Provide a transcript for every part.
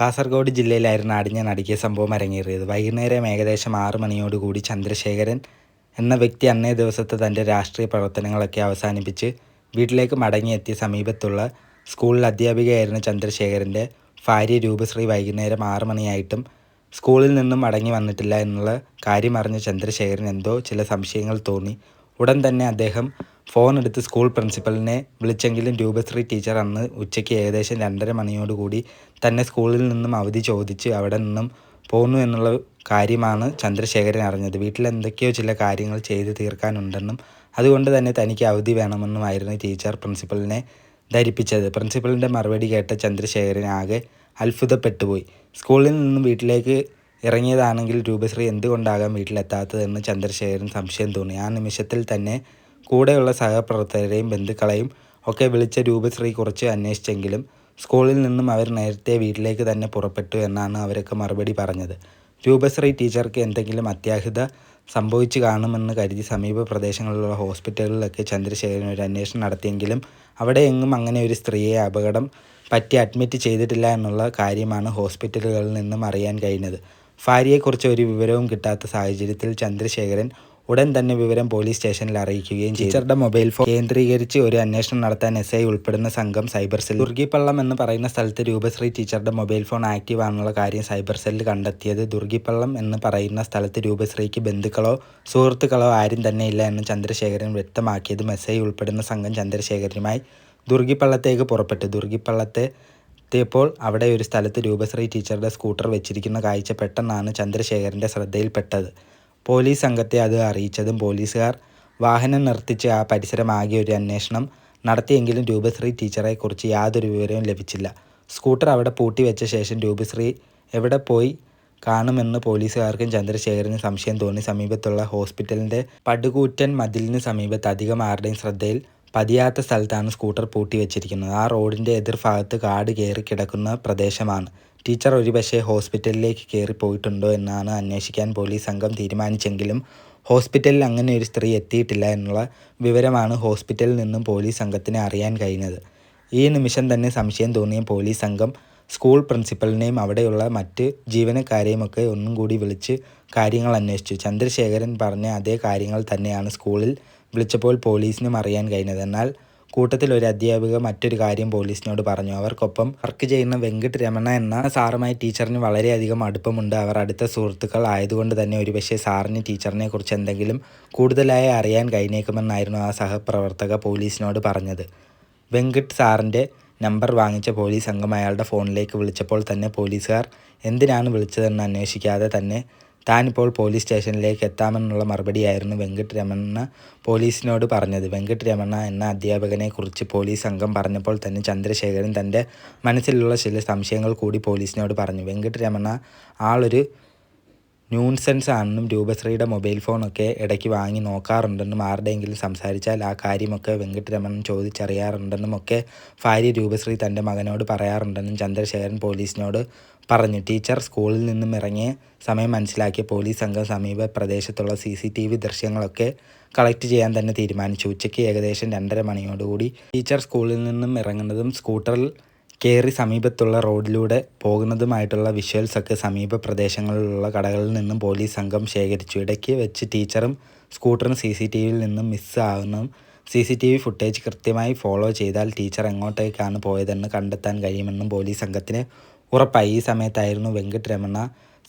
കാസർഗോഡ് ജില്ലയിലായിരുന്നു അടിഞ്ഞ നടുക്കിയ സംഭവം അരങ്ങേറിയത്. വൈകുന്നേരം ഏകദേശം ആറു മണിയോടുകൂടി ചന്ദ്രശേഖരൻ എന്ന വ്യക്തി അന്നേ ദിവസത്തെ തന്റെ രാഷ്ട്രീയ പ്രവർത്തനങ്ങളൊക്കെ അവസാനിപ്പിച്ച് വീട്ടിലേക്ക് മടങ്ങിയെത്തിയ സമീപത്തുള്ള സ്കൂളിൽ അധ്യാപികയായിരുന്ന ചന്ദ്രശേഖരന്റെ ഭാര്യ രൂപശ്രീ വൈകുന്നേരം ആറ് മണിയായിട്ടും സ്കൂളിൽ നിന്നും മടങ്ങി വന്നിട്ടില്ല എന്നുള്ള കാര്യം അറിഞ്ഞ ചന്ദ്രശേഖരൻ എന്തോ ചില സംശയങ്ങൾ തോന്നി. ഉടൻ തന്നെ അദ്ദേഹം ഫോൺ എടുത്ത് സ്കൂൾ പ്രിൻസിപ്പലിനെ വിളിച്ചെങ്കിലും രൂപശ്രീ ടീച്ചർ അന്ന് ഉച്ചയ്ക്ക് ഏകദേശം രണ്ടര മണിയോടുകൂടി തന്നെ സ്കൂളിൽ നിന്നും അവധി ചോദിച്ച് അവിടെ നിന്നും പോന്നു എന്നുള്ള കാര്യമാണ് ചന്ദ്രശേഖരൻ അറിഞ്ഞത്. വീട്ടിൽ എന്തൊക്കെയോ ചില കാര്യങ്ങൾ ചെയ്തു തീർക്കാനുണ്ടെന്നും അതുകൊണ്ട് തന്നെ തനിക്ക് അവധി വേണമെന്നുമായിരുന്നു ടീച്ചർ പ്രിൻസിപ്പലിനെ ധരിപ്പിച്ചത്. പ്രിൻസിപ്പലിന്റെ മറുപടി കേട്ട ചന്ദ്രശേഖരൻ ആകെ അത്ഭുതപ്പെട്ടുപോയി. സ്കൂളിൽ നിന്നും വീട്ടിലേക്ക് ഇറങ്ങിയതാണെങ്കിൽ രൂപശ്രീ എന്തുകൊണ്ടാകാം വീട്ടിലെത്താത്തതെന്ന് ചന്ദ്രശേഖരൻ സംശയം തോന്നി. ആ നിമിഷത്തിൽ തന്നെ കൂടെയുള്ള സഹപ്രവർത്തകരെയും ബന്ധുക്കളെയും ഒക്കെ വിളിച്ച രൂപശ്രീ കുറച്ച് അന്വേഷിച്ചെങ്കിലും സ്കൂളിൽ നിന്നും അവർ നേരത്തെ വീട്ടിലേക്ക് തന്നെ പുറപ്പെട്ടു എന്നാണ് അവരൊക്കെ മറുപടി പറഞ്ഞത്. രൂപശ്രീ ടീച്ചർക്ക് എന്തെങ്കിലും അത്യാഹിത സംഭവിച്ചു കാണുമെന്ന് കരുതി സമീപ പ്രദേശങ്ങളിലുള്ള ഹോസ്പിറ്റലുകളിലൊക്കെ ചന്ദ്രശേഖരൻ ഒരു അന്വേഷണം നടത്തിയെങ്കിലും അവിടെ എങ്ങും അങ്ങനെ ഒരു സ്ത്രീയെ അപകടം പറ്റി അഡ്മിറ്റ് ചെയ്തിട്ടില്ല എന്നുള്ള കാര്യമാണ് ഹോസ്പിറ്റലുകളിൽ നിന്നും അറിയാൻ കഴിഞ്ഞത്. ഭാര്യയെക്കുറിച്ച് ഒരു വിവരവും കിട്ടാത്ത സാഹചര്യത്തിൽ ചന്ദ്രശേഖരൻ ഉടൻ തന്നെ വിവരം പോലീസ് സ്റ്റേഷനിൽ അറിയിക്കുകയും ചെയ്തു. ടീച്ചറുടെ മൊബൈൽ ഫോൺ കേന്ദ്രീകരിച്ച് ഒരു അന്വേഷണം നടത്താൻ എസ് ഐ ഉൾപ്പെടുന്ന സംഘം സൈബർ സെൽ ദുർഗിപ്പള്ളം എന്ന് പറയുന്ന സ്ഥലത്ത് രൂപശ്രീ ടീച്ചറുടെ മൊബൈൽ ഫോൺ ആക്റ്റീവ് ആണെന്നുള്ള കാര്യം സൈബർ സെല്ല് കണ്ടെത്തിയത് ദുർഗിപ്പള്ളം എന്ന് പറയുന്ന സ്ഥലത്ത് രൂപശ്രീക്ക് ബന്ധുക്കളോ സുഹൃത്തുക്കളോ ആരും തന്നെ ഇല്ല എന്ന് ചന്ദ്രശേഖരൻ വ്യക്തമാക്കിയതും എസ് ഐ ഉൾപ്പെടുന്ന സംഘം ചന്ദ്രശേഖരനുമായി ദുർഗിപ്പള്ളത്തേക്ക് പുറപ്പെട്ടു. ദുർഗിപ്പള്ളത്തെ എത്തിയപ്പോൾ അവിടെ ഒരു സ്ഥലത്ത് രൂപശ്രീ ടീച്ചറുടെ സ്കൂട്ടർ വെച്ചിരിക്കുന്ന കാഴ്ച പെട്ടെന്നാണ് ചന്ദ്രശേഖരന്റെ ശ്രദ്ധയിൽപ്പെട്ടത്. പോലീസ് സംഘത്തെ അത് അറിയിച്ചതും പോലീസുകാർ വാഹനം നിർത്തിച്ച് ആ പരിസരമാകെ ഒരു അന്വേഷണം നടത്തിയെങ്കിലും രൂപശ്രീ ടീച്ചറെക്കുറിച്ച് യാതൊരു വിവരവും ലഭിച്ചില്ല. സ്കൂട്ടർ അവിടെ പൂട്ടിവെച്ച ശേഷം രൂപശ്രീ എവിടെ പോയി കാണുമെന്ന് പോലീസുകാർക്കും ചന്ദ്രശേഖരന് സംശയം തോന്നി. സമീപത്തുള്ള ഹോസ്പിറ്റലിന്റെ പടുകൂറ്റൻ മതിലിന് സമീപത്ത് അധികം ആരുടെയും ശ്രദ്ധയിൽ പതിയാത്ത സ്ഥലത്താണ് സ്കൂട്ടർ പൂട്ടി വെച്ചിരിക്കുന്നത്. ആ റോഡിന്റെ എതിർഭാഗത്ത് കാട് കയറി കിടക്കുന്ന പ്രദേശമാണ്. ടീച്ചർ ഒരുപക്ഷെ ഹോസ്പിറ്റലിലേക്ക് കയറി പോയിട്ടുണ്ടോ എന്നാണ് അന്വേഷിക്കാൻ പോലീസ് സംഘം തീരുമാനിച്ചെങ്കിലും ഹോസ്പിറ്റലിൽ അങ്ങനെ ഒരു സ്ത്രീ എത്തിയിട്ടില്ല എന്നുള്ള വിവരമാണ് ഹോസ്പിറ്റലിൽ നിന്നും പോലീസ് സംഘത്തിന് അറിയാൻ കഴിഞ്ഞത്. ഈ നിമിഷം തന്നെ സംശയം തോന്നിയ പോലീസ് സംഘം സ്കൂൾ പ്രിൻസിപ്പലിനെയും അവിടെയുള്ള മറ്റ് ജീവനക്കാരെയും ഒക്കെ ഒന്നും കൂടി വിളിച്ച് കാര്യങ്ങൾ അന്വേഷിച്ചു. ചന്ദ്രശേഖരൻ പറഞ്ഞ അതേ കാര്യങ്ങൾ തന്നെയാണ് സ്കൂളിൽ വിളിച്ചപ്പോൾ പോലീസിനും അറിയാൻ കഴിഞ്ഞത്. എന്നാൽ കൂട്ടത്തിൽ ഒരു അധ്യാപിക മറ്റൊരു കാര്യം പോലീസിനോട് പറഞ്ഞു. അവർക്കൊപ്പം വർക്ക് ചെയ്യുന്ന വെങ്കട്ട് രമണ എന്ന സാറുമായി ടീച്ചറിന് വളരെയധികം അടുപ്പമുണ്ട്. അവർ അടുത്ത സുഹൃത്തുക്കൾ ആയതുകൊണ്ട് തന്നെ ഒരുപക്ഷെ സാറിന് ടീച്ചറിനെ കുറിച്ച് എന്തെങ്കിലും കൂടുതലായി അറിയാൻ കഴിഞ്ഞേക്കുമെന്നായിരുന്നു ആ സഹപ്രവർത്തക പോലീസിനോട് പറഞ്ഞത്. വെങ്കട്ട് സാറിന്റെ നമ്പർ വാങ്ങിച്ച പോലീസ് അംഗം അയാളുടെ ഫോണിലേക്ക് വിളിച്ചപ്പോൾ തന്നെ പോലീസുകാർ എന്തിനാണ് വിളിച്ചതെന്ന് അന്വേഷിക്കാതെ തന്നെ താനിപ്പോൾ പോലീസ് സ്റ്റേഷനിലേക്ക് എത്താമെന്നുള്ള മറുപടിയായിരുന്നു വെങ്കട്ട് രമണ പോലീസിനോട് പറഞ്ഞത്. വെങ്കട്ട് രമണ എന്ന അധ്യാപകനെക്കുറിച്ച് പോലീസ് സംഘം പറഞ്ഞപ്പോൾ തന്നെ ചന്ദ്രശേഖരൻ തന്റെ മനസ്സിലുള്ള ചില സംശയങ്ങൾ കൂടി പോലീസിനോട് പറഞ്ഞു. വെങ്കട്ട് രമണ ആളൊരു ന്യൂൺസെൻസ് ആണെന്നും രൂപശ്രീയുടെ മൊബൈൽ ഫോണൊക്കെ ഇടയ്ക്ക് വാങ്ങി നോക്കാറുണ്ടെന്നും ആരുടെയെങ്കിലും സംസാരിച്ചാൽ ആ കാര്യമൊക്കെ വെങ്കട്ടരമണൻ ചോദിച്ചറിയാറുണ്ടെന്നും ഒക്കെ ഭാര്യ രൂപശ്രീ തന്റെ മകനോട് പറയാറുണ്ടെന്നും ചന്ദ്രശേഖരൻ പോലീസിനോട് പറഞ്ഞു ടീച്ചർ സ്കൂളിൽ നിന്നും ഇറങ്ങിയ സമയം മനസ്സിലാക്കിയ പോലീസ് സംഘം സമീപ പ്രദേശത്തുള്ള സി സി ടി വി ദൃശ്യങ്ങളൊക്കെ കളക്ട് ചെയ്യാൻ തന്നെ തീരുമാനിച്ചു. ഉച്ചയ്ക്ക് ഏകദേശം രണ്ടര മണിയോടുകൂടി ടീച്ചർ സ്കൂളിൽ നിന്നും ഇറങ്ങുന്നതും സ്കൂട്ടറിൽ കയറി സമീപത്തുള്ള റോഡിലൂടെ പോകുന്നതുമായിട്ടുള്ള വിഷ്വൽസൊക്കെ സമീപ പ്രദേശങ്ങളിലുള്ള കടകളിൽ നിന്നും പോലീസ് സംഘം ശേഖരിച്ചു. ഇടയ്ക്ക് വെച്ച് ടീച്ചറും സ്കൂട്ടറും സി സി ടി വിയിൽ നിന്നും miss ആകുന്നതും C C T V footage കൃത്യമായി ഫോളോ ചെയ്താൽ ടീച്ചർ എങ്ങോട്ടേക്കാണ് പോയതെന്ന് കണ്ടെത്താൻ കഴിയുമെന്നും പോലീസ് സംഘത്തിന് ഉറപ്പായി ഈ സമയത്തായിരുന്നു വെങ്കട്ട് രമണ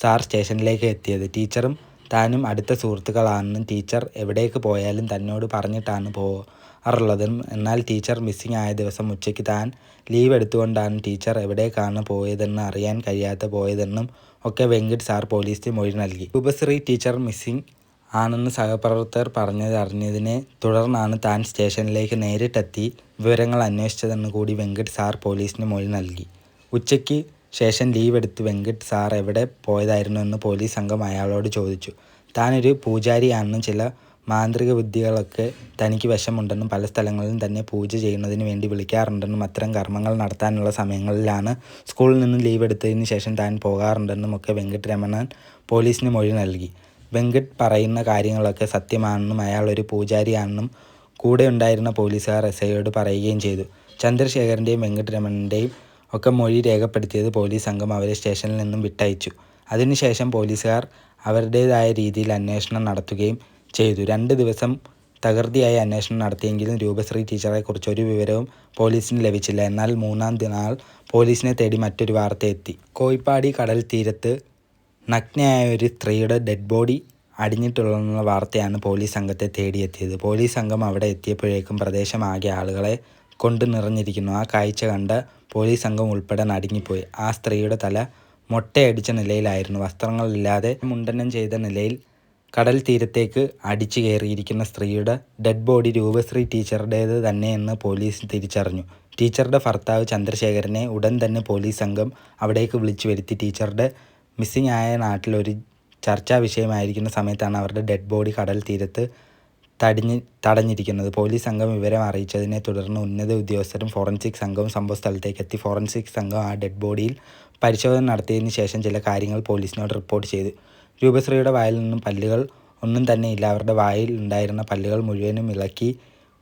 സാർ സ്റ്റേഷനിലേക്ക് എത്തിയത്. ടീച്ചറും താനും അടുത്ത സുഹൃത്തുക്കളാണെന്നും ടീച്ചർ എവിടേക്ക് പോയാലും തന്നോട് പറഞ്ഞിട്ടാണ് പോകാറുള്ളതെന്നും എന്നാൽ ടീച്ചർ മിസ്സിംഗ് ആയ ദിവസം ഉച്ചയ്ക്ക് താൻ ലീവ് എടുത്തുകൊണ്ടാണ് ടീച്ചർ എവിടേക്കാണ് പോയതെന്ന് അറിയാൻ കഴിയാതെ പോയതെന്നും ഒക്കെ വെങ്കിട്ട് സാർ പോലീസിന് മൊഴി നൽകി. രൂപശ്രീ ടീച്ചർ മിസ്സിംഗ് ആണെന്ന് സഹപ്രവർത്തകർ പറഞ്ഞത് അറിഞ്ഞതിനെ തുടർന്നാണ് താൻ സ്റ്റേഷനിലേക്ക് നേരിട്ടെത്തി വിവരങ്ങൾ അന്വേഷിച്ചതെന്ന് കൂടി വെങ്കിട്ട് സാർ പോലീസിന് മൊഴി നൽകി. ഉച്ചയ്ക്ക് ശേഷം ലീവ് എടുത്ത് വെങ്കട്ട് സാർ എവിടെ പോയതായിരുന്നു എന്ന് പോലീസ് സംഘം അയാളോട് ചോദിച്ചു. താനൊരു പൂജാരിയാണെന്നും ചില മാന്ത്രിക വിദ്യകളൊക്കെ തനിക്ക് വശമുണ്ടെന്നും പല സ്ഥലങ്ങളിലും തന്നെ പൂജ ചെയ്യുന്നതിന് വേണ്ടി വിളിക്കാറുണ്ടെന്നും അത്തരം കർമ്മങ്ങൾ നടത്താനുള്ള സമയങ്ങളിലാണ് സ്കൂളിൽ നിന്ന് ലീവ് എടുത്തതിന് ശേഷം താൻ പോകാറുണ്ടെന്നും ഒക്കെ വെങ്കിട്ട് രമണൻ പോലീസിന് മൊഴി നൽകി. വെങ്കട്ട് പറയുന്ന കാര്യങ്ങളൊക്കെ സത്യമാണെന്നും അയാൾ ഒരു പൂജാരിയാണെന്നും കൂടെ ഉണ്ടായിരുന്ന പോലീസുകാർ എസ് ഐയോട് പറയുകയും ചെയ്തു. ചന്ദ്രശേഖരന്റെയും വെങ്കട്ടരമണന്റെയും ഒക്കെ മൊഴി രേഖപ്പെടുത്തിയത് പോലീസ് സംഘം അവരെ സ്റ്റേഷനിൽ നിന്നും വിട്ടയച്ചു. അതിനുശേഷം പോലീസുകാർ അവരുടേതായ രീതിയിൽ അന്വേഷണം നടത്തുകയും ചെയ്തു. രണ്ട് ദിവസം തകൃതിയായി അന്വേഷണം നടത്തിയെങ്കിലും രൂപശ്രീ ടീച്ചറെക്കുറിച്ച് ഒരു വിവരവും പോലീസിന് ലഭിച്ചില്ല. എന്നാൽ മൂന്നാം നാൾ പോലീസിനെ തേടി മറ്റൊരു വാർത്ത എത്തി. കോയിപ്പാടി കടൽ തീരത്ത് നഗ്നയായ ഒരു സ്ത്രീയുടെ ഡെഡ് ബോഡി അടിഞ്ഞിട്ടുള്ള വാർത്തയാണ് പോലീസ് സംഘത്തെ തേടിയെത്തിയത്. പോലീസ് സംഘം അവിടെ എത്തിയപ്പോഴേക്കും പ്രദേശമാകെ ആളുകളെ കൊണ്ട് നിറഞ്ഞിരിക്കുന്നു. ആ കാഴ്ച കണ്ട പോലീസ് സംഘം ഉൾപ്പെടെ നടുങ്ങിപ്പോയി. ആ സ്ത്രീയുടെ തല മൊട്ടയടിച്ച നിലയിലായിരുന്നു. വസ്ത്രങ്ങളില്ലാതെ മുണ്ടനം ചെയ്ത നിലയിൽ കടൽ തീരത്തേക്ക് അടിച്ചു കയറിയിരിക്കുന്ന സ്ത്രീയുടെ ഡെഡ് ബോഡി രൂപശ്രീ ടീച്ചറുടേത് തന്നെയെന്ന് പോലീസ് തിരിച്ചറിഞ്ഞു. ടീച്ചറുടെ ഭർത്താവ് ചന്ദ്രശേഖരനെ ഉടൻ തന്നെ പോലീസ് സംഘം അവിടേക്ക് വിളിച്ചു വരുത്തി. ടീച്ചറുടെ മിസ്സിംഗ് ആയ നാട്ടിലൊരു ചർച്ചാ വിഷയമായിരിക്കുന്ന സമയത്താണ് അവരുടെ ഡെഡ് ബോഡി കടൽ തീരത്ത് തടിഞ്ഞ് തടഞ്ഞിരിക്കുന്നത്. പോലീസ് സംഘം വിവരം അറിയിച്ചതിനെ തുടർന്ന് ഉന്നത ഉദ്യോഗസ്ഥരും ഫോറൻസിക് സംഘവും സംഭവ സ്ഥലത്തേക്ക് എത്തി ഫോറൻസിക് സംഘം ആ ഡെഡ് ബോഡിയിൽ പരിശോധന നടത്തിയതിന് ശേഷം ചില കാര്യങ്ങൾ പോലീസിനോട് റിപ്പോർട്ട് ചെയ്തു. രൂപശ്രീയുടെ വായിൽ നിന്നും പല്ലുകൾ ഒന്നും തന്നെ ഇല്ല. അവരുടെ വായിൽ ഉണ്ടായിരുന്ന പല്ലുകൾ മുഴുവനും ഇളക്കി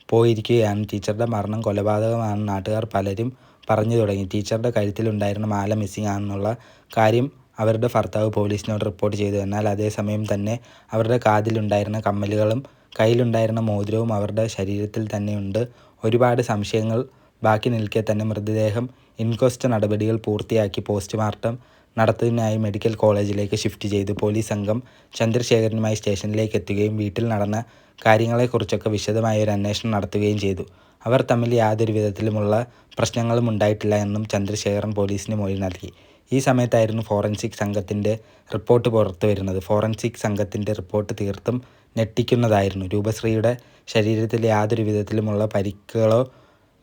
പോയിരിക്കുകയാണ്. ടീച്ചറുടെ മരണം കൊലപാതകമാണെന്ന് നാട്ടുകാർ പലരും പറഞ്ഞു തുടങ്ങി. ടീച്ചറുടെ കഴുത്തിലുണ്ടായിരുന്ന മാല മിസ്സിംഗ് ആണെന്നുള്ള കാര്യം അവരുടെ ഭർത്താവ് പോലീസിനോട് റിപ്പോർട്ട് ചെയ്തു. എന്നാൽ അതേസമയം തന്നെ അവരുടെ കാതിലുണ്ടായിരുന്ന കമ്മലുകളും കയ്യിലുണ്ടായിരുന്ന മോതിരവും അവരുടെ ശരീരത്തിൽ തന്നെയുണ്ട്. ഒരുപാട് സംശയങ്ങൾ. ബാക്കി നിൽക്കെ തന്നെ മൃതദേഹം ഇൻക്വസ്റ്റ് നടപടികൾ പൂർത്തിയാക്കി പോസ്റ്റ്മോർട്ടം നടത്തുന്നതിനായി മെഡിക്കൽ കോളേജിലേക്ക് ഷിഫ്റ്റ് ചെയ്തു. പോലീസ് സംഘം ചന്ദ്രശേഖരനുമായി സ്റ്റേഷനിലേക്ക് എത്തുകയും വീട്ടിൽ നടന്ന കാര്യങ്ങളെക്കുറിച്ചൊക്കെ വിശദമായ ഒരു അന്വേഷണം നടത്തുകയും ചെയ്തു. അവർ തമ്മിൽ യാതൊരു വിധത്തിലുമുള്ള പ്രശ്നങ്ങളും ഉണ്ടായിട്ടില്ല എന്നും ചന്ദ്രശേഖരൻ പോലീസിന് മൊഴി നൽകി. ഈ സമയത്തായിരുന്നു ഫോറൻസിക് സംഘത്തിന്റെ റിപ്പോർട്ട് പുറത്തു വരുന്നത് ഫോറൻസിക് സംഘത്തിന്റെ റിപ്പോർട്ട് തീർത്തും ഞെട്ടിക്കുന്നതായിരുന്നു. രൂപശ്രീയുടെ ശരീരത്തിൽ യാതൊരു വിധത്തിലുമുള്ള പരിക്കുകളോ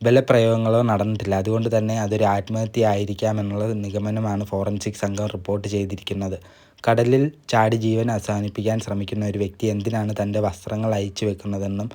ബലപ്രയോഗങ്ങളോ നടന്നിട്ടില്ല. അതുകൊണ്ട് തന്നെ അതൊരു ആത്മഹത്യ ആയിരിക്കാമെന്നുള്ള നിഗമനമാണ് ഫോറൻസിക് സംഘം റിപ്പോർട്ട് ചെയ്തിരിക്കുന്നത്. കടലിൽ ചാടി ജീവൻ അവസാനിപ്പിക്കാൻ ശ്രമിക്കുന്ന ഒരു വ്യക്തി എന്തിനാണ് തന്റെ വസ്ത്രങ്ങൾ അയച്ചു വെക്കുന്നതെന്നും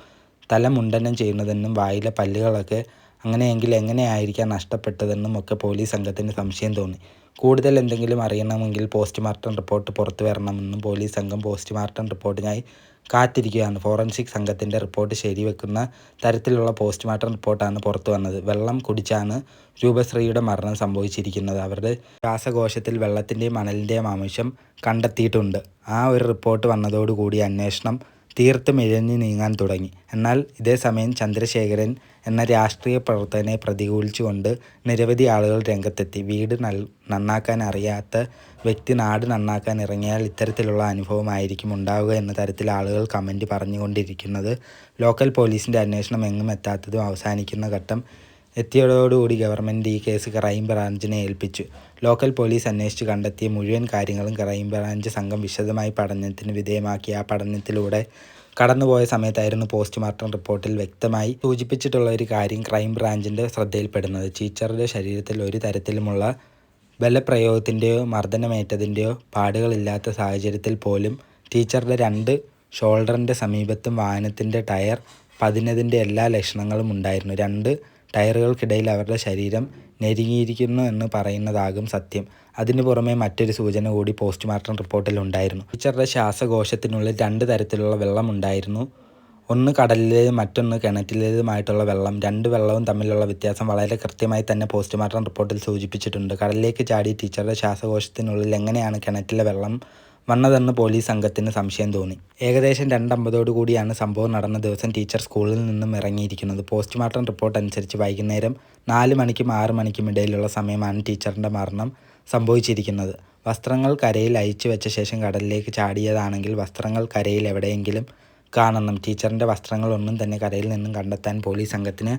തല മുണ്ടനം ചെയ്യുന്നതെന്നും വായിലെ പല്ലുകളൊക്കെ അങ്ങനെയെങ്കിൽ എങ്ങനെയായിരിക്കാം നഷ്ടപ്പെട്ടതെന്നും ഒക്കെ പോലീസ് സംഘത്തിന് സംശയം തോന്നി. കൂടുതൽ എന്തെങ്കിലും അറിയണമെങ്കിൽ പോസ്റ്റ്മോർട്ടം റിപ്പോർട്ട് പുറത്തു വരണമെന്നും പോലീസ് സംഘം പോസ്റ്റ്മോർട്ടം റിപ്പോർട്ടിനായി കാത്തിരിക്കുകയാണ്. ഫോറൻസിക് സംഘത്തിന്റെ റിപ്പോർട്ട് ശരിവെക്കുന്ന തരത്തിലുള്ള പോസ്റ്റ്മോർട്ടം റിപ്പോർട്ടാണ് പുറത്തു വന്നത്. വെള്ളം കുടിച്ചാണ് രൂപശ്രീയുടെ മരണം സംഭവിച്ചിരിക്കുന്നത്. അവരുടെ ശ്വാസകോശത്തിൽ വെള്ളത്തിന്റെയും മണലിന്റെയും ആവശ്യം കണ്ടെത്തിയിട്ടുണ്ട്. ആ ഒരു റിപ്പോർട്ട് വന്നതോടുകൂടി അന്വേഷണം തീർത്തും ഇഴഞ്ഞു നീങ്ങാൻ തുടങ്ങി. എന്നാൽ ഇതേസമയം ചന്ദ്രശേഖരൻ എന്ന രാഷ്ട്രീയ പ്രവർത്തകനെ പ്രതികൂലിച്ചുകൊണ്ട് നിരവധി ആളുകൾ രംഗത്തെത്തി. വീട് നന്നാക്കാൻ അറിയാത്ത വ്യക്തി നാട് നന്നാക്കാൻ ഇറങ്ങിയാൽ ഇത്തരത്തിലുള്ള അനുഭവമായിരിക്കും ഉണ്ടാവുക എന്ന തരത്തിൽ ആളുകൾ കമന്റ് പറഞ്ഞുകൊണ്ടിരിക്കുന്നത്. ലോക്കൽ പോലീസിന്റെ അന്വേഷണം എങ്ങും എത്താത്തതും അവസാനിക്കുന്ന ഘട്ടം എത്തിയതോടുകൂടി ഗവൺമെന്റ് ഈ കേസ് ക്രൈം ബ്രാഞ്ചിനെ ഏൽപ്പിച്ചു. ലോക്കൽ പോലീസ് അന്വേഷിച്ച് കണ്ടെത്തിയ മുഴുവൻ കാര്യങ്ങളും ക്രൈം ബ്രാഞ്ച് സംഘം വിശദമായി പഠനത്തിന് വിധേയമാക്കി. ആ പഠനത്തിലൂടെ കടന്നുപോയ സമയത്തായിരുന്നു പോസ്റ്റ്മോർട്ടം റിപ്പോർട്ടിൽ വ്യക്തമായി സൂചിപ്പിച്ചിട്ടുള്ള ഒരു കാര്യം ക്രൈം ബ്രാഞ്ചിന്റെ ശ്രദ്ധയിൽപ്പെടുന്നത്. ടീച്ചറുടെ ശരീരത്തിൽ ഒരു തരത്തിലുമുള്ള ബലപ്രയോഗത്തിന്റെയോ മർദ്ദനമേറ്റതിന്റെയോ പാടുകളില്ലാത്ത സാഹചര്യത്തിൽ പോലും ടീച്ചറുടെ രണ്ട് ഷോൾഡറിന്റെ സമീപത്തും വാഹനത്തിന്റെ ടയർ പതിനതിന്റെ എല്ലാ ലക്ഷണങ്ങളും ഉണ്ടായിരുന്നു. രണ്ട് ടയറുകൾക്കിടയിൽ അവരുടെ ശരീരം ഞെരുങ്ങിയിരിക്കുന്നു എന്ന് പറയുന്നതാകും സത്യം. അതിനു പുറമെ മറ്റൊരു സൂചന കൂടി പോസ്റ്റ്മോർട്ടം റിപ്പോർട്ടിൽ ഉണ്ടായിരുന്നു. ടീച്ചറുടെ ശ്വാസകോശത്തിനുള്ളിൽ രണ്ട് തരത്തിലുള്ള വെള്ളം ഉണ്ടായിരുന്നു ഒന്ന് കടലിലേതും മറ്റൊന്ന് കിണറ്റിലേതുമായിട്ടുള്ള വെള്ളം. രണ്ട് വെള്ളവും തമ്മിലുള്ള വ്യത്യാസം വളരെ കൃത്യമായി തന്നെ പോസ്റ്റ്മോർട്ടം റിപ്പോർട്ടിൽ സൂചിപ്പിച്ചിട്ടുണ്ട്. കടലിലേക്ക് ചാടി ടീച്ചറുടെ ശ്വാസകോശത്തിനുള്ളിൽ എങ്ങനെയാണ് കിണറ്റിലെ വെള്ളം വന്നതെന്ന് പോലീസ് സംഘത്തിന് സംശയം തോന്നി. ഏകദേശം രണ്ടമ്പതോടു കൂടിയാണ് സംഭവം നടന്ന ദിവസം ടീച്ചർ സ്കൂളിൽ നിന്നും ഇറങ്ങിയിരിക്കുന്നത്. പോസ്റ്റ്മോർട്ടം റിപ്പോർട്ട് അനുസരിച്ച് വൈകുന്നേരം നാല് മണിക്കും ആറ് മണിക്കും ഇടയിലുള്ള സമയമാണ് ടീച്ചറിന്റെ മരണം സംഭവിച്ചിരിക്കുന്നത്. വസ്ത്രങ്ങൾ കരയിൽ അയച്ചു വെച്ച ശേഷം കടലിലേക്ക് ചാടിയതാണെങ്കിൽ വസ്ത്രങ്ങൾ കരയിൽ എവിടെയെങ്കിലും കാണണം. ടീച്ചറിന്റെ വസ്ത്രങ്ങളൊന്നും തന്നെ കരയിൽ നിന്നും കണ്ടെത്താൻ പോലീസ് സംഘത്തിന്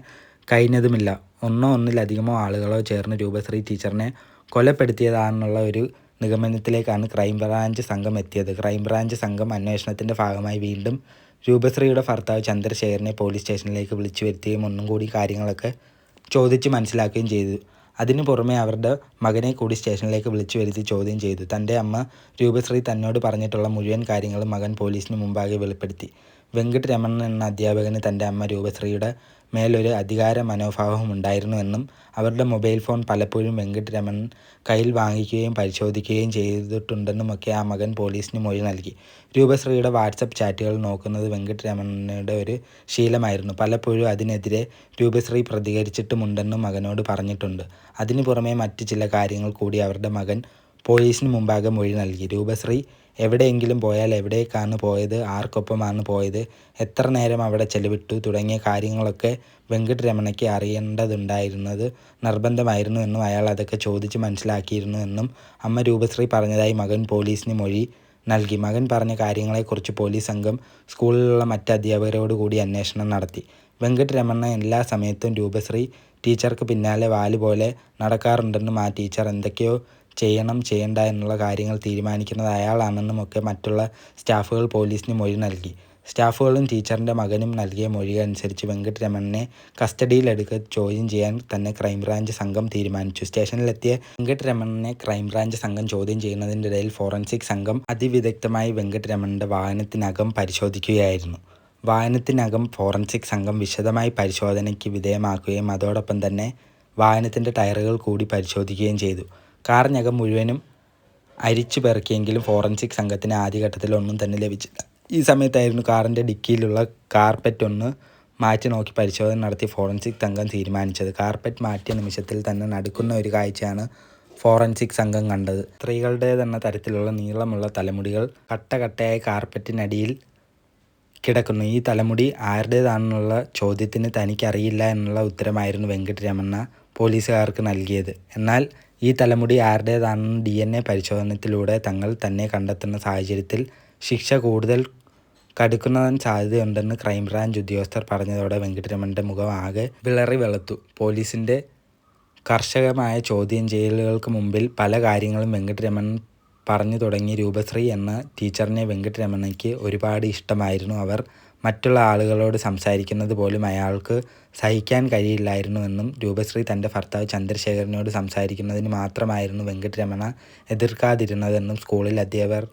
കഴിഞ്ഞതുമില്ല. ഒന്നോ ഒന്നിലധികമോ ആളുകളോ ചേർന്ന് രൂപശ്രീ ടീച്ചറിനെ കൊലപ്പെടുത്തിയതാണെന്നുള്ള ഒരു നിഗമനത്തിലേക്കാണ് ക്രൈംബ്രാഞ്ച് സംഘം എത്തിയത് ക്രൈംബ്രാഞ്ച് സംഘം അന്വേഷണത്തിന്റെ ഭാഗമായി വീണ്ടും രൂപശ്രീയുടെ ഭർത്താവ് ചന്ദ്രശേഖരനെ പോലീസ് സ്റ്റേഷനിലേക്ക് വിളിച്ചു വരുത്തുകയും ഒന്നും കൂടി കാര്യങ്ങളൊക്കെ ചോദിച്ച് മനസ്സിലാക്കുകയും ചെയ്തു. അതിനു പുറമെ അവരുടെ മകനെ കൂടി സ്റ്റേഷനിലേക്ക് വിളിച്ചു വരുത്തി ചോദ്യം ചെയ്തു. തന്റെ അമ്മ രൂപശ്രീ തന്നോട് പറഞ്ഞിട്ടുള്ള മുഴുവൻ കാര്യങ്ങളും മകൻ പോലീസിന് മുമ്പാകെ വെളിപ്പെടുത്തി. വെങ്കിട്ട് രമണൻ എന്ന അധ്യാപകന് തന്റെ അമ്മ രൂപശ്രീയുടെ മേലൊരു അധികാര മനോഭാവം ഉണ്ടായിരുന്നുവെന്നും അവരുടെ മൊബൈൽ ഫോൺ പലപ്പോഴും വെങ്കിട്ട് രമണൻ കയ്യിൽ വാങ്ങിക്കുകയും പരിശോധിക്കുകയും ചെയ്തിട്ടുണ്ടെന്നുമൊക്കെ ആ മകൻ പോലീസിന് മൊഴി നൽകി. രൂപശ്രീയുടെ വാട്സപ്പ് ചാറ്റുകൾ നോക്കുന്നത് വെങ്കിട്ടരമണയുടെ ഒരു ശീലമായിരുന്നു. പലപ്പോഴും അതിനെതിരെ രൂപശ്രീ പ്രതികരിച്ചിട്ടുമുണ്ടെന്നും മകനോട് പറഞ്ഞിട്ടുണ്ട്. അതിനു പുറമെ മറ്റ് ചില കാര്യങ്ങൾ കൂടി അവരുടെ മകൻ പോലീസിന് മുമ്പാകെ മൊഴി നൽകി. രൂപശ്രീ എവിടെയെങ്കിലും പോയാൽ എവിടേക്കാണ് പോയത്, ആർക്കൊപ്പമാണ് പോയത്, എത്ര നേരം അവിടെ ചെലവിട്ടു തുടങ്ങിയ കാര്യങ്ങളൊക്കെ വെങ്കിട്ട് രമണയ്ക്ക് അറിയേണ്ടതുണ്ടായിരുന്നത് നിർബന്ധമായിരുന്നു എന്നും അയാൾ അതൊക്കെ ചോദിച്ച് മനസ്സിലാക്കിയിരുന്നു എന്നും അമ്മ രൂപശ്രീ പറഞ്ഞതായി മകൻ പോലീസിന് മൊഴി നൽകി. മകൻ പറഞ്ഞ കാര്യങ്ങളെക്കുറിച്ച് പോലീസ് സംഘം സ്കൂളിലുള്ള മറ്റ് അധ്യാപകരോട് കൂടി അന്വേഷണം നടത്തി. വെങ്കിട്ട് രമണ എല്ലാ സമയത്തും രൂപശ്രീ ടീച്ചർക്ക് പിന്നാലെ വാൽ പോലെ നടക്കാറുണ്ടെന്നും ആ ടീച്ചർ എന്തൊക്കെയോ ചെയ്യണം ചെയ്യണ്ട എന്നുള്ള കാര്യങ്ങൾ തീരുമാനിക്കുന്നത് അയാളാണെന്നുമൊക്കെ മറ്റുള്ള സ്റ്റാഫുകൾ പോലീസിന് മൊഴി നൽകി. സ്റ്റാഫുകളും ടീച്ചറിന്റെ മകനും നൽകിയ മൊഴി അനുസരിച്ച് വെങ്കട്ടരമണനെ രമണനെ കസ്റ്റഡിയിലെടുത്ത് ചോദ്യം ചെയ്യാൻ തന്നെ ക്രൈംബ്രാഞ്ച് സംഘം തീരുമാനിച്ചു. സ്റ്റേഷനിലെത്തിയ വെങ്കട്ടരമണനെ ക്രൈംബ്രാഞ്ച് സംഘം ചോദ്യം ചെയ്യുന്നതിന്റെ ഇടയിൽ ഫോറൻസിക് സംഘം അതിവിദഗ്ധമായി വെങ്കട്ടരമണന്റെ വാഹനത്തിനകം പരിശോധിക്കുകയായിരുന്നു. വാഹനത്തിനകം ഫോറൻസിക് സംഘം വിശദമായി പരിശോധനയ്ക്ക് വിധേയമാക്കുകയും അതോടൊപ്പം തന്നെ വാഹനത്തിന്റെ ടയറുകൾ കൂടി പരിശോധിക്കുകയും ചെയ്തു. കാറിനകം മുഴുവനും അരിച്ചു പെറുക്കിയെങ്കിലും ഫോറൻസിക് സംഘത്തിന് ആദ്യഘട്ടത്തിൽ ഒന്നും തന്നെ ലഭിച്ചില്ല. ഈ സമയത്തായിരുന്നു കാറിന്റെ ഡിക്കിയിലുള്ള കാർപ്പറ്റ് ഒന്ന് മാറ്റി നോക്കി പരിശോധന നടത്തി ഫോറൻസിക് സംഘം തീരുമാനിച്ചത്. കാർപ്പറ്റ് മാറ്റിയ നിമിഷത്തിൽ തന്നെ നടക്കുന്ന ഒരു കാഴ്ചയാണ് ഫോറൻസിക് സംഘം കണ്ടത്. സ്ത്രീകളുടെ തന്നെ തരത്തിലുള്ള നീളമുള്ള തലമുടികൾ കട്ടകട്ടയായി കാർപ്പറ്റിനടിയിൽ കിടക്കുന്നു. ഈ തലമുടി ആരുടേതാണെന്നുള്ള ചോദ്യത്തിന് തനിക്കറിയില്ല എന്നുള്ള ഉത്തരമായിരുന്നു വെങ്കിട്ട് രമണ പോലീസുകാർക്ക് നൽകിയത്. എന്നാൽ ഈ തലമുടി ആരുടേതാണെന്ന് ഡി എൻ എ പരിശോധനത്തിലൂടെ തങ്ങൾ തന്നെ കണ്ടെത്തുന്ന സാഹചര്യത്തിൽ ശിക്ഷ കൂടുതൽ കടുക്കുന്നതിന് സാധ്യതയുണ്ടെന്ന് ക്രൈംബ്രാഞ്ച് ഉദ്യോഗസ്ഥർ പറഞ്ഞതോടെ വെങ്കിട്ടരമണിന്റെ മുഖം ആകെ വിളറി വെളുത്തു. പോലീസിന്റെ കർശനമായ ചോദ്യം ചെയ്യലുകൾക്ക് മുമ്പിൽ പല കാര്യങ്ങളും വെങ്കിട്ട് പറഞ്ഞു തുടങ്ങി. രൂപശ്രീ എന്ന ടീച്ചറിനെ വെങ്കിട്ടരമണയ്ക്ക് ഒരുപാട് ഇഷ്ടമായിരുന്നു. അവർ മറ്റുള്ള ആളുകളോട് സംസാരിക്കുന്നത് പോലും അയാൾക്ക് സഹിക്കാൻ കഴിയില്ലായിരുന്നുവെന്നും രൂപശ്രീ തന്റെ ഭർത്താവ് ചന്ദ്രശേഖരനോട് സംസാരിക്കുന്നതിന് മാത്രമായിരുന്നു വെങ്കട്ടരമണ എതിർക്കാതിരുന്നതെന്നും സ്കൂളിൽ അധ്യാപകർ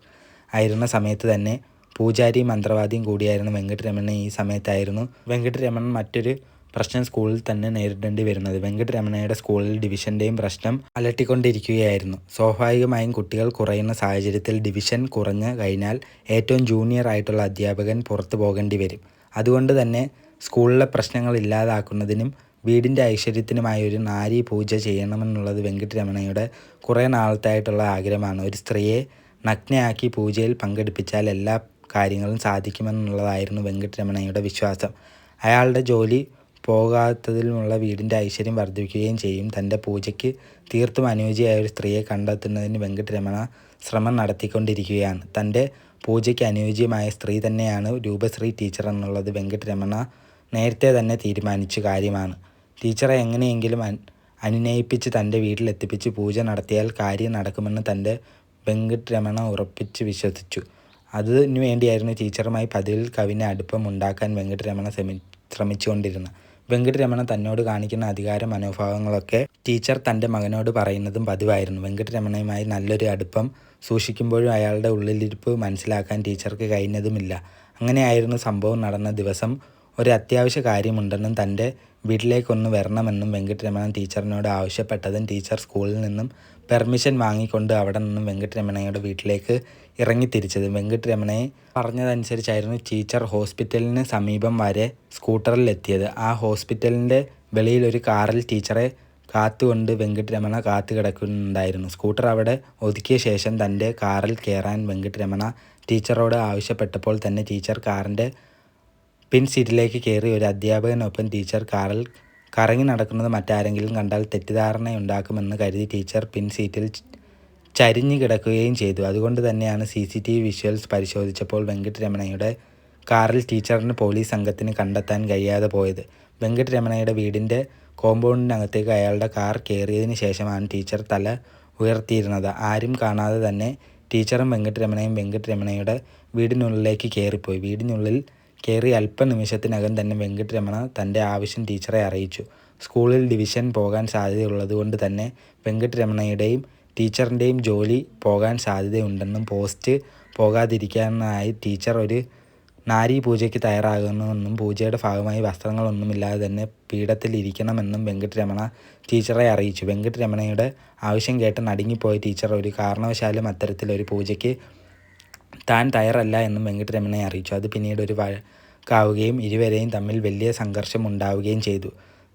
ആയിരുന്ന സമയത്ത് തന്നെ പൂജാരിയും മന്ത്രവാദിയും കൂടിയായിരുന്ന വെങ്കട്ടരമണ ഈ സമയത്തായിരുന്നു. വെങ്കട്ടരമണൻ മറ്റൊരു പ്രശ്നം സ്കൂളിൽ തന്നെ നേരിടേണ്ടി വരുന്നത്. വെങ്കട്ടരമണയുടെ സ്കൂളിൽ ഡിവിഷന്റെയും പ്രശ്നം അലട്ടിക്കൊണ്ടിരിക്കുകയായിരുന്നു. സ്വാഭാവികമായും കുട്ടികൾ കുറയുന്ന സാഹചര്യത്തിൽ ഡിവിഷൻ കുറഞ്ഞു കഴിഞ്ഞാൽ ഏറ്റവും ജൂനിയർ ആയിട്ടുള്ള അധ്യാപകൻ പുറത്തു പോകേണ്ടി വരും. അതുകൊണ്ട് തന്നെ സ്കൂളിലെ പ്രശ്നങ്ങൾ ഇല്ലാതാക്കുന്നതിനും വീടിന്റെ ഐശ്വര്യത്തിനുമായി ഒരു നാരി പൂജ ചെയ്യണമെന്നുള്ളത് വെങ്കട്ടരമണയുടെ കുറേ നാളത്തായിട്ടുള്ള ആഗ്രഹമാണ്. ഒരു സ്ത്രീയെ നഗ്നയാക്കി പൂജയിൽ പങ്കെടുപ്പിച്ചാൽ എല്ലാ കാര്യങ്ങളും സാധിക്കുമെന്നുള്ളതായിരുന്നു വെങ്കട്ടരമണയുടെ വിശ്വാസം. അയാളുടെ ജോലി പോകാത്തതിലുമുള്ള വീടിന്റെ ഐശ്വര്യം വർദ്ധിക്കുകയും ചെയ്യും. തന്റെ പൂജയ്ക്ക് തീർത്തും അനുയോജ്യയായ ഒരു സ്ത്രീയെ കണ്ടെത്തുന്നതിന് വെങ്കിട്ട് രമണ ശ്രമം നടത്തിക്കൊണ്ടിരിക്കുകയാണ്. തന്റെ പൂജയ്ക്ക് അനുയോജ്യമായ സ്ത്രീ തന്നെയാണ് രൂപശ്രീ ടീച്ചർ എന്നുള്ളത് വെങ്കിട്ട് രമണ നേരത്തെ തന്നെ തീരുമാനിച്ച കാര്യമാണ്. ടീച്ചറെ എങ്ങനെയെങ്കിലും അനുനയിപ്പിച്ച് തന്റെ വീട്ടിലെത്തിച്ച് പൂജ നടത്തിയാൽ കാര്യം നടക്കുമെന്ന് തന്റെ വെങ്കിട്ട് രമണ ഉറപ്പിച്ച് വിശ്വസിച്ചു. അതിനു വേണ്ടിയായിരുന്നു ടീച്ചറുമായി പതിവിൽ കവിന് അടുപ്പം ഉണ്ടാക്കാൻ വെങ്കിട്ട് രമണ ശ്രമിച്ചുകൊണ്ടിരുന്നത്. വെങ്കിട്ട് രമണ തന്നോട് കാണിക്കുന്ന അധികാര മനോഭാവങ്ങളൊക്കെ ടീച്ചർ തന്റെ മകനോട് പറയുന്നതും പതിവായിരുന്നു. വെങ്കട്ടരമണയുമായി നല്ലൊരു അടുപ്പം സൂക്ഷിക്കുമ്പോഴും അയാളുടെ ഉള്ളിലിരിപ്പ് മനസ്സിലാക്കാൻ ടീച്ചർക്ക് കഴിഞ്ഞതുമില്ല. അങ്ങനെയായിരുന്നു സംഭവം നടന്ന ദിവസം ഒരു അത്യാവശ്യ കാര്യമുണ്ടെന്നും തന്റെ വീട്ടിലേക്കൊന്ന് വരണമെന്നും വെങ്കട്ടരമണൻ ടീച്ചറിനോട് ആവശ്യപ്പെട്ടതും ടീച്ചർ സ്കൂളിൽ നിന്നും പെർമിഷൻ വാങ്ങിക്കൊണ്ട് അവിടെ നിന്നും വെങ്കട്ടരമണയുടെ വീട്ടിലേക്ക് ഇറങ്ങിത്തിരിച്ചതും. വെങ്കിട്ട് രമണയെ പറഞ്ഞതനുസരിച്ചായിരുന്നു ടീച്ചർ ഹോസ്പിറ്റലിന് സമീപം വരെ സ്കൂട്ടറിൽ എത്തിയത്. ആ ഹോസ്പിറ്റലിന്റെ വെളിയിൽ ഒരു കാറിൽ ടീച്ചറെ കാത്തുകൊണ്ട് വെങ്കിട്ട് കാത്തു കിടക്കുന്നുണ്ടായിരുന്നു സ്കൂട്ടർ അവിടെ ഒതുക്കിയ ശേഷം തന്റെ കാറിൽ കയറാൻ വെങ്കിട്ട് രമണ ടീച്ചറോട് ആവശ്യപ്പെട്ടപ്പോൾ തന്നെ ടീച്ചർ കാറിന്റെ പിൻ സീറ്റിലേക്ക് കയറി. ഒരു അധ്യാപകനൊപ്പം ടീച്ചർ കാറിൽ കറങ്ങി നടക്കുന്നത് മറ്റാരെങ്കിലും കണ്ടാൽ തെറ്റിദ്ധാരണയുണ്ടാക്കുമെന്ന് കരുതി ടീച്ചർ പിൻ സീറ്റിൽ ചരിഞ്ഞു കിടക്കുകയും ചെയ്തു. അതുകൊണ്ട് തന്നെയാണ് C C T V visuals പരിശോധിച്ചപ്പോൾ വെങ്കട്ടരമണയുടെ കാറിൽ ടീച്ചറിന് പോലീസ് സംഘത്തിന് കണ്ടെത്താൻ കഴിയാതെ പോയത്. വെങ്കട്ടരമണയുടെ വീടിന്റെ കോമ്പൗണ്ടിനകത്തേക്ക് അയാളുടെ കാർ കയറിയതിന് ശേഷമാണ് ടീച്ചർ തല ഉയർത്തിയിരുന്നത്. ആരും കാണാതെ തന്നെ ടീച്ചറും വെങ്കട്ടരമണയും വെങ്കട്ടരമണയുടെ വെങ്കിട്ട് രമണയുടെ വീടിനുള്ളിലേക്ക് കയറിപ്പോയി. വീടിനുള്ളിൽ കയറി അല്പനിമിഷത്തിനകം തന്നെ വെങ്കട്ടരമണ തന്റെ ആവശ്യം ടീച്ചറെ അറിയിച്ചു. സ്കൂളിൽ ഡിവിഷൻ പോകാൻ സാധ്യതയുള്ളതുകൊണ്ട് തന്നെ വെങ്കിട്ട് ടീച്ചറിന്റെയും ജോലി പോകാൻ സാധ്യതയുണ്ടെന്നും പോസ്റ്റ് പോകാതിരിക്കാനായി ടീച്ചർ ഒരു നാരി പൂജയ്ക്ക് തയ്യാറാകുന്നുവെന്നും പൂജയുടെ ഭാഗമായി വസ്ത്രങ്ങളൊന്നുമില്ലാതെ തന്നെ പീഠത്തിലിരിക്കണമെന്നും വെങ്കിട്ടരമണ ടീച്ചറെ അറിയിച്ചു. വെങ്കിട്ടരമണയുടെ ആവശ്യം കേട്ട് നടുങ്ങിപ്പോയ ടീച്ചർ ഒരു കാരണവശാലും അത്തരത്തിലൊരു പൂജയ്ക്ക് താൻ തയ്യാറല്ല എന്നും വെങ്കിട്ടരമണയെ അറിയിച്ചു. അത് പിന്നീട് ഒരു വഴക്കാവുകയും ഇരുവരെയും തമ്മിൽ വലിയ സംഘർഷം ഉണ്ടാവുകയും ചെയ്തു.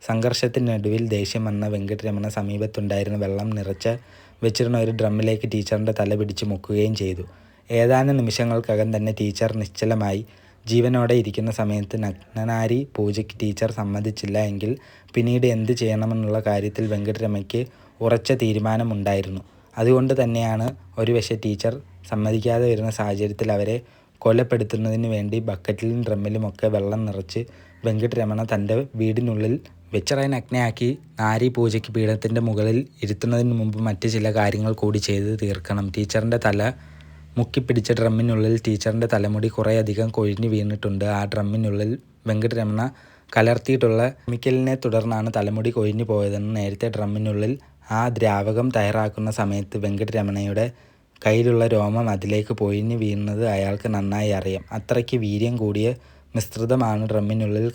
സംഘർഷത്തിനൊടുവിൽ ദേഷ്യം വന്ന വെങ്കിട്ടരമണ സമീപത്തുണ്ടായിരുന്ന വെള്ളം നിറച്ച് വെച്ചിരുന്ന ഒരു ഡ്രമ്മിലേക്ക് ടീച്ചറിന്റെ തല പിടിച്ച് മുക്കുകയും ചെയ്തു. ഏതാനും നിമിഷങ്ങൾക്കകം തന്നെ ടീച്ചർ നിശ്ചലമായി ജീവനോടെ ഇരിക്കുന്ന സമയത്ത് നഗ്നനാരി പൂജയ്ക്ക് ടീച്ചർ സമ്മതിച്ചില്ല എങ്കിൽ പിന്നീട് എന്ത് ചെയ്യണമെന്നുള്ള കാര്യത്തിൽ വെങ്കട്ടരമയ്ക്ക് ഉറച്ച തീരുമാനമുണ്ടായിരുന്നു. അതുകൊണ്ട് തന്നെയാണ് ഒരു പക്ഷേ ടീച്ചർ സമ്മതിക്കാതെ വരുന്ന സാഹചര്യത്തിൽ അവരെ കൊലപ്പെടുത്തുന്നതിന് വേണ്ടി ബക്കറ്റിലും ഡ്രമ്മിലുമൊക്കെ വെള്ളം നിറച്ച് വെങ്കട്ടരമണ തന്റെ വീടിനുള്ളിൽ വെച്ചറയെ അഗ്നയാക്കി നാരി പൂജയ്ക്ക് പീഠത്തിന്റെ മുകളിൽ ഇരുത്തുന്നതിന് മുമ്പ് മറ്റ് ചില കാര്യങ്ങൾ കൂടി ചെയ്ത് തീർക്കണം. ടീച്ചറിന്റെ തല മുക്കിപ്പിടിച്ച ഡ്രമ്മിനുള്ളിൽ ടീച്ചറിന്റെ തലമുടി കുറേയധികം കൊഴിഞ്ഞു വീണിട്ടുണ്ട്. ആ ഡ്രമ്മിനുള്ളിൽ വെങ്കട്ടരമണ കലർത്തിയിട്ടുള്ള കെമിക്കലിനെ തുടർന്നാണ് തലമുടി കൊഴിഞ്ഞു പോയതെന്ന് നേരത്തെ ഡ്രമ്മിനുള്ളിൽ ആ ദ്രാവകം തയ്യാറാക്കുന്ന സമയത്ത് വെങ്കട്ടരമണയുടെ കയ്യിലുള്ള രോമം അതിലേക്ക് പൊഴിഞ്ഞു വീഴുന്നത് അയാൾക്ക് നന്നായി അറിയാം. അത്രയ്ക്ക് വീര്യം കൂടിയ മിശ്രിതമാണ് ഡ്രമ്മിനുള്ളിൽ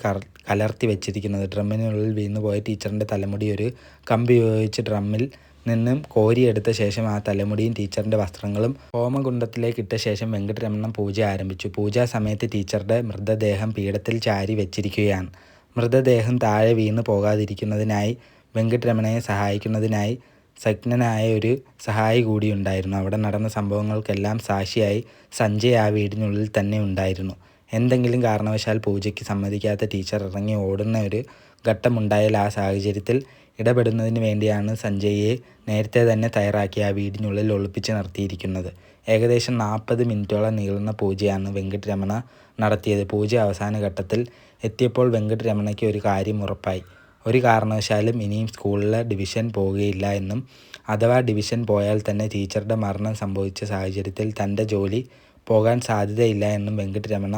കലർത്തി വെച്ചിരിക്കുന്നത്. ഡ്രമ്മിനുള്ളിൽ വീണുപോയ ടീച്ചറിന്റെ തലമുടി ഒരു കമ്പി ഉപയോഗിച്ച് ഡ്രമ്മിൽ നിന്നും കോരിയെടുത്ത ശേഷം ആ തലമുടിയും ടീച്ചറിന്റെ വസ്ത്രങ്ങളും ഹോമകുണ്ടത്തിലേക്ക് ഇട്ട ശേഷം വെങ്കട്ടരമണൻ പൂജ ആരംഭിച്ചു. പൂജാ സമയത്ത് ടീച്ചറുടെ മൃതദേഹം പീഠത്തിൽ ചാരി വെച്ചിരിക്കുകയാണ്. മൃതദേഹം താഴെ വീണ് പോകാതിരിക്കുന്നതിനായി വെങ്കട്ടരമണയെ സഹായിക്കുന്നതിനായി സജ്ഞനായ ഒരു സഹായി കൂടി ഉണ്ടായിരുന്നു അവിടെ നടന്ന സംഭവങ്ങൾക്കെല്ലാം സാക്ഷിയായി സഞ്ജയ് ആ വീടിനുള്ളിൽ തന്നെ ഉണ്ടായിരുന്നു. എന്തെങ്കിലും കാരണവശാൽ പൂജയ്ക്ക് സമ്മതിക്കാത്ത ടീച്ചർ ഇറങ്ങി ഓടുന്ന ഒരു ഘട്ടമുണ്ടായാൽ ആ സാഹചര്യത്തിൽ ഇടപെടുന്നതിന് വേണ്ടിയാണ് സഞ്ജയ്യെ നേരത്തെ തന്നെ തയ്യാറാക്കി ആ വീടിനുള്ളിൽ ഒളിപ്പിച്ച് നിർത്തിയിരിക്കുന്നത്. ഏകദേശം നാൽപ്പത് മിനിറ്റോളം നീളുന്ന പൂജയാണ് വെങ്കട്ടരമണ നടത്തിയത്. പൂജ അവസാന ഘട്ടത്തിൽ എത്തിയപ്പോൾ വെങ്കട്ടരമണയ്ക്ക് ഒരു കാര്യം ഉറപ്പായി. ഒരു കാരണവശാലും ഇനിയും സ്കൂളിലെ ഡിവിഷൻ പോവുകയില്ല എന്നും അഥവാ ഡിവിഷൻ പോയാൽ തന്നെ ടീച്ചറുടെ മരണം സംഭവിച്ച സാഹചര്യത്തിൽ തന്റെ ജോലി പോകാൻ സാധ്യതയില്ല എന്നും വെങ്കട്ടരമണ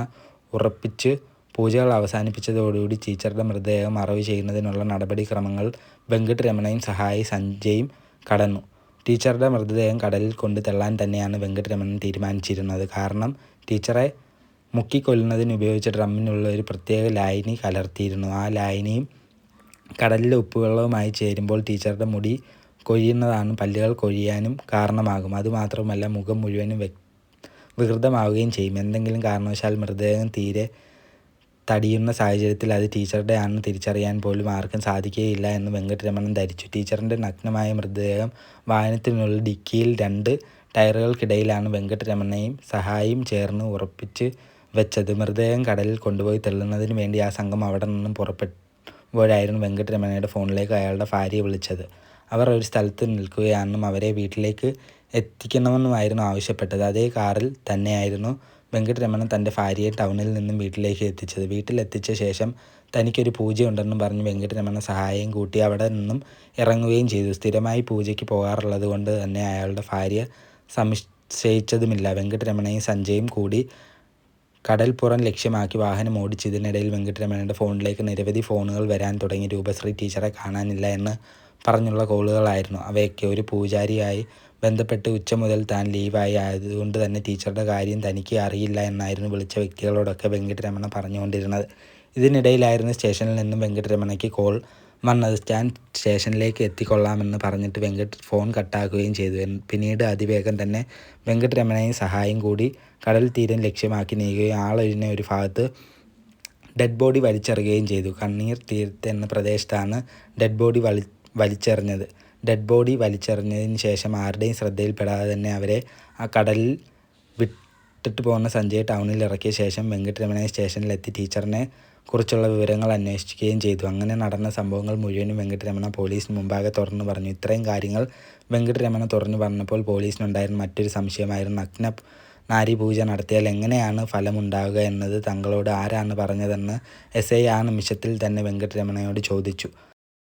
ഉറപ്പിച്ച് പൂജകൾ അവസാനിപ്പിച്ചതോടുകൂടി ടീച്ചറുടെ മൃതദേഹം മറവ് ചെയ്യുന്നതിനുള്ള നടപടിക്രമങ്ങൾ വെങ്കട്ടരമണയും സഹായി സഞ്ജയും കടന്നു. ടീച്ചറുടെ മൃതദേഹം കടലിൽ കൊണ്ട് തള്ളാൻ തന്നെയാണ് വെങ്കട്ടരമണൻ തീരുമാനിച്ചിരുന്നത്. കാരണം ടീച്ചറെ മുക്കിക്കൊല്ലുന്നതിന് ഉപയോഗിച്ച ഡ്രമ്മിനുള്ള ഒരു പ്രത്യേക ലായനി കലർത്തിയിരുന്നു. ആ ലായനിയും കടലിലെ ഉപ്പുവെള്ളവുമായി ചേരുമ്പോൾ ടീച്ചറുടെ മുടി കൊഴിയുന്നതാണ് പല്ലുകൾ കൊഴിയാനും കാരണമാകും. അതുമാത്രമല്ല മുഖം മുഴുവനും വികൃതമാവുകയും ചെയ്യും. എന്തെങ്കിലും കാരണവശാൽ മൃതദേഹം തീരെ തടിയുന്ന സാഹചര്യത്തിൽ അത് ടീച്ചറുടെ ആണെന്ന് തിരിച്ചറിയാൻ പോലും ആർക്കും സാധിക്കുകയില്ല എന്ന് വെങ്കട്ടരമണൻ ധരിച്ചു. ടീച്ചറിന്റെ നഗ്നമായ മൃതദേഹം വാഹനത്തിനുള്ള ഡിക്കിയിൽ രണ്ട് ടയറുകൾക്കിടയിലാണ് വെങ്കട്ടരമണയും സഹായിയും ചേർന്ന് ഉറപ്പിച്ച് വെച്ചത്. മൃതദേഹം കടലിൽ കൊണ്ടുപോയി തള്ളുന്നതിന് വേണ്ടി ആ സംഘം അവിടെ നിന്നും പുറപ്പെടുമ്പോഴായിരുന്നു വെങ്കട്ടരമണയുടെ ഫോണിലേക്ക് അയാളുടെ ഭാര്യയെ വിളിച്ചത്. അവർ ഒരു സ്ഥലത്ത് നിൽക്കുകയാണെന്നും അവരെ വീട്ടിലേക്ക് എത്തിക്കണമെന്നുമായിരുന്നു ആവശ്യപ്പെട്ടത്. അതേ കാറിൽ തന്നെയായിരുന്നു വെങ്കിട്ടരമണൻ തന്റെ ഭാര്യയെ ടൗണിൽ നിന്നും വീട്ടിലേക്ക് എത്തിച്ചത്. വീട്ടിലെത്തിച്ച ശേഷം തനിക്കൊരു പൂജയുണ്ടെന്നും പറഞ്ഞ് വെങ്കട്ടരമണൻ സഹായം കൂട്ടി അവിടെ നിന്നും ഇറങ്ങുകയും ചെയ്തു. സ്ഥിരമായി പൂജയ്ക്ക് പോകാറുള്ളത് കൊണ്ട് തന്നെ അയാളുടെ ഭാര്യ സംശയിച്ചതുമില്ല. വെങ്കിട്ടരമണയും സഞ്ജയും കൂടി കടൽപ്പുറം ലക്ഷ്യമാക്കി വാഹനം ഓടിച്ചതിനിടയിൽ വെങ്കട്ടരമണയുടെ ഫോണിലേക്ക് നിരവധി ഫോണുകൾ വരാൻ തുടങ്ങി. രൂപശ്രീ ടീച്ചറെ കാണാനില്ല എന്ന് പറഞ്ഞുള്ള കോളുകളായിരുന്നു. അവയൊക്കെ ഒരു പൂജാരിയായി ബന്ധപ്പെട്ട് ഉച്ച മുതൽ താൻ ലീവായി. ആയതുകൊണ്ട് തന്നെ ടീച്ചറുടെ കാര്യം തനിക്ക് അറിയില്ല എന്നായിരുന്നു വിളിച്ച വ്യക്തികളോടൊക്കെ വെങ്കിട്ടരമണ പറഞ്ഞുകൊണ്ടിരുന്നത്. ഇതിനിടയിലായിരുന്നു സ്റ്റേഷനിൽ നിന്നും വെങ്കിട്ടരമണയ്ക്ക് കോൾ വന്നത്. ഞാൻ സ്റ്റേഷനിലേക്ക് എത്തിക്കൊള്ളാമെന്ന് പറഞ്ഞിട്ട് വെങ്കട്ട് ഫോൺ കട്ടാക്കുകയും ചെയ്തു. പിന്നീട് അതിവേഗം തന്നെ വെങ്കട്ടരമണയും സഹായം കൂടി കടൽ തീരം ലക്ഷ്യമാക്കി നീങ്ങുകയും ആളൊഴിഞ്ഞ ഒരു ഭാഗത്ത് ഡെഡ് ബോഡി വലിച്ചെറിയുകയും ചെയ്തു. കണ്ണീർ തീരത്ത് എന്ന പ്രദേശത്താണ് ഡെഡ് ബോഡി വലി വലിച്ചെറിഞ്ഞത്. ഡെഡ് ബോഡി വലിച്ചെറിഞ്ഞതിന് ശേഷം ആരുടെയും ശ്രദ്ധയിൽപ്പെടാതെ തന്നെ അവരെ ആ കടലിൽ വിട്ടിട്ട് പോകുന്ന സഞ്ജയ് ടൗണിൽ ഇറക്കിയ ശേഷം വെങ്കട്ടരമണ സ്റ്റേഷനിലെത്തി ടീച്ചറിനെ കുറിച്ചുള്ള വിവരങ്ങൾ അന്വേഷിക്കുകയും ചെയ്തു. അങ്ങനെ നടന്ന സംഭവങ്ങൾ മുഴുവനും വെങ്കട്ടരമണ പോലീസിന് മുമ്പാകെ തുറന്നു പറഞ്ഞു. ഇത്രയും കാര്യങ്ങൾ വെങ്കട്ടരമണ തുറന്നു പറഞ്ഞപ്പോൾ പോലീസിനുണ്ടായിരുന്ന മറ്റൊരു സംശയമായിരുന്നു. അഗ്ന നാരി പൂജ നടത്തിയാൽ എങ്ങനെയാണ് ഫലമുണ്ടാവുക എന്നത് തങ്ങളോട് ആരാണ് പറഞ്ഞതെന്ന് എസ് ഐ ആ നിമിഷത്തിൽ തന്നെ വെങ്കട്ടരമണയോട് ചോദിച്ചു.